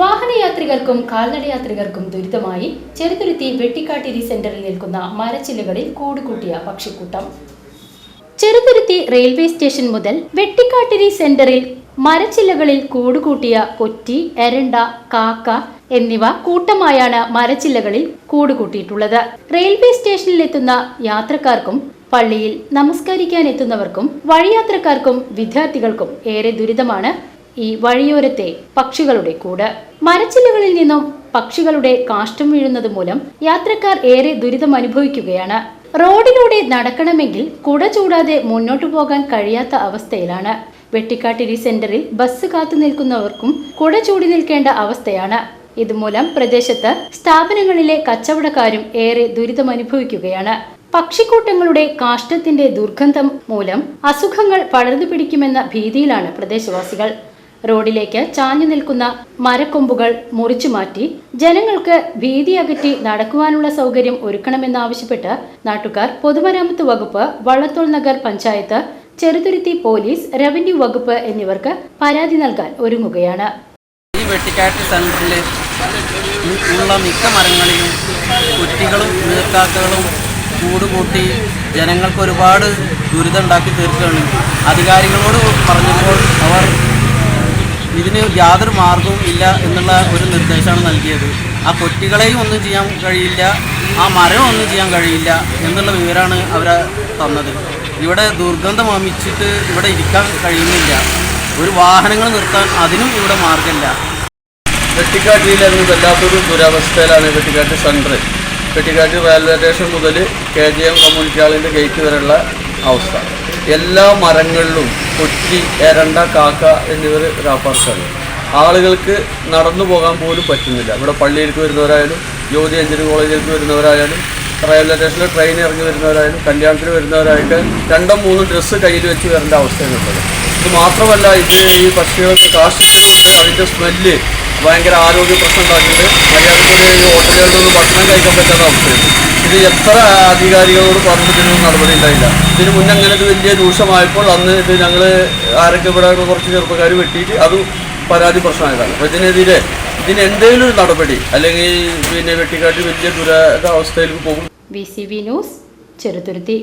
വാഹനയാത്രികർക്കും കാൽനടയാത്രികർക്കും ദുരിതമായി ചെറുതുരുത്തി വെട്ടിക്കാട്ടിരി സെന്ററിൽ നിൽക്കുന്ന മരച്ചില്ലുകളിൽ കൂടുകൂട്ടിയ പക്ഷിക്കൂട്ടം. ചെറുതുരുത്തി റെയിൽവേ സ്റ്റേഷൻ മുതൽ വെട്ടിക്കാട്ടിരി സെന്ററിൽ മരച്ചില്ലകളിൽ കൂടുകൂട്ടിയ കൊറ്റി എരണ്ട കാക്ക എന്നിവ കൂട്ടമായാണ് മരച്ചില്ലകളിൽ കൂടുകൂട്ടിയിട്ടുള്ളത്. റെയിൽവേ സ്റ്റേഷനിൽ എത്തുന്ന യാത്രക്കാർക്കും പള്ളിയിൽ നമസ്കരിക്കാൻ എത്തുന്നവർക്കും വഴിയാത്രക്കാർക്കും വിദ്യാർത്ഥികൾക്കും ഏറെ ദുരിതമാണ് ഈ വഴിയോരത്തെ പക്ഷികളുടെ കൂട്. മരച്ചില്ലകളിൽ നിന്നും പക്ഷികളുടെ കാഷ്ടം വീഴുന്നത് മൂലം യാത്രക്കാർ ഏറെ ദുരിതം അനുഭവിക്കുകയാണ്. റോഡിലൂടെ നടക്കണമെങ്കിൽ കുട ചൂടാതെ മുന്നോട്ടു പോകാൻ കഴിയാത്ത അവസ്ഥയിലാണ്. വെട്ടിക്കാട്ടിരി സെന്ററിൽ ബസ് കാത്തു നിൽക്കുന്നവർക്കും കുട ചൂടി നിൽക്കേണ്ട അവസ്ഥയാണ്. ഇതുമൂലം പ്രദേശത്ത് സ്ഥാപനങ്ങളിലെ കച്ചവടക്കാരും ഏറെ ദുരിതം അനുഭവിക്കുകയാണ്. പക്ഷിക്കൂട്ടങ്ങളുടെ കാഷ്ടത്തിന്റെ ദുർഗന്ധം മൂലം അസുഖങ്ങൾ പടർന്നു പിടിക്കുമെന്ന ഭീതിയിലാണ് പ്രദേശവാസികൾ. റോഡിലേക്ക് ചാഞ്ഞു നിൽക്കുന്ന മരക്കൊമ്പുകൾ മുറിച്ചു മാറ്റി ജനങ്ങൾക്ക് ഭീതി അകറ്റി നടക്കുവാനുള്ള സൗകര്യം ഒരുക്കണമെന്നാവശ്യപ്പെട്ട് നാട്ടുകാർ പൊതുമരാമത്ത് വകുപ്പ് വള്ളത്തോൾ നഗർ പഞ്ചായത്ത് ചെറുതുരുത്തി പോലീസ് റവന്യൂ വകുപ്പ് എന്നിവർക്ക് പരാതി നൽകാൻ ഒരുങ്ങുകയാണ്. ഈ വെട്ടിക്കാട്ട് സെന്ററിൽ ഉള്ള മിക്ക മരങ്ങളിലും കുറ്റികളും നീർക്കാക്കകളും കൂടുകൂട്ടി ജനങ്ങൾക്ക് ഒരുപാട് ദുരിതം ഉണ്ടാക്കി തീർക്കുകയാണ്. അധികാരികളോട് പറഞ്ഞപ്പോൾ അവർ ഇതിന് യാതൊരു മാർഗവും ഇല്ല എന്നുള്ള ഒരു നിർദ്ദേശമാണ് നൽകിയത്. ആ കൊറ്റികളെയും ഒന്നും ചെയ്യാൻ കഴിയില്ല ആ മരം ഒന്നും ചെയ്യാൻ കഴിയില്ല എന്നുള്ള വിവരമാണ് അവർ തന്നത്. ഇവിടെ ദുർഗന്ധം വമിച്ചിട്ട് ഇവിടെ ഇരിക്കാൻ കഴിയുന്നില്ല. ഒരു വാഹനങ്ങൾ നിർത്താൻ അതിനും ഇവിടെ മാർഗമില്ല. വെട്ടിക്കാട്ടിയിലായിരുന്നു വല്ലാത്തൊരു ദുരവസ്ഥയിലാണ് Vettikattu center Vettikatti railway station മുതൽ കെ ജി എം കമ്മ്യൂണിറ്റി ഹാളിന്റെ ഗേറ്റ് വരെയുള്ള അവസ്ഥ. എല്ലാ മരങ്ങളിലും കൊറ്റി എരണ്ട കാക്ക എന്നിവർ രാപ്പാർക്കാണ് ആളുകൾക്ക് നടന്നു പോകാൻ പോലും പറ്റുന്നില്ല. ഇവിടെ പള്ളിയിലേക്ക് വരുന്നവരായാലും ജ്യോതി എഞ്ചിനീയറിംഗ് കോളേജിലേക്ക് വരുന്നവരായാലും റെയിൽവേ സ്റ്റേഷനിൽ ട്രെയിൻ ഇറങ്ങി വരുന്നവരായാലും കല്യാണത്തിന് വരുന്നവരായിട്ട് രണ്ടും മൂന്നും ഡ്രസ്സ് കയ്യിൽ വെച്ച് വരേണ്ട അവസ്ഥയാണുള്ളത് ഇത് മാത്രമല്ല ഇത് ഈ പക്ഷികൾക്ക് കാഷ്ടിച്ചുകൊണ്ട് അതിന്റെ സ്മെല്ല് ഭയങ്കര ആരോഗ്യ പ്രശ്നം ഉണ്ടാക്കിയിട്ട് മര്യാദക്കൂടി ഈ ഹോട്ടലുകളിൽ നിന്ന് ഭക്ഷണം കഴിക്കാൻ പറ്റാത്ത അവസ്ഥയാണ് ഇത് എത്ര അധികാരികളോട് പറഞ്ഞതിനൊന്നും നടപടി ഉണ്ടായില്ല. ഇതിന് മുന്നേ അങ്ങനെ ഇത് വലിയ രൂക്ഷമായപ്പോൾ അന്ന് ഇത് ഞങ്ങൾ ആരൊക്കെ ഇവിടെ കുറച്ച് ചെറുപ്പക്കാർ വെട്ടിയിട്ട് അത് പരാതി പ്രശ്നമായതാണ്. അപ്പോൾ ഇതിനെതിരെ ഇതിന് എന്തെങ്കിലും ഒരു നടപടി അല്ലെങ്കിൽ പിന്നെ വെട്ടിക്കാട്ടി വലിയ ദുരവസ്ഥയിലേക്ക് പോകും. B C B news Cheruthuruthy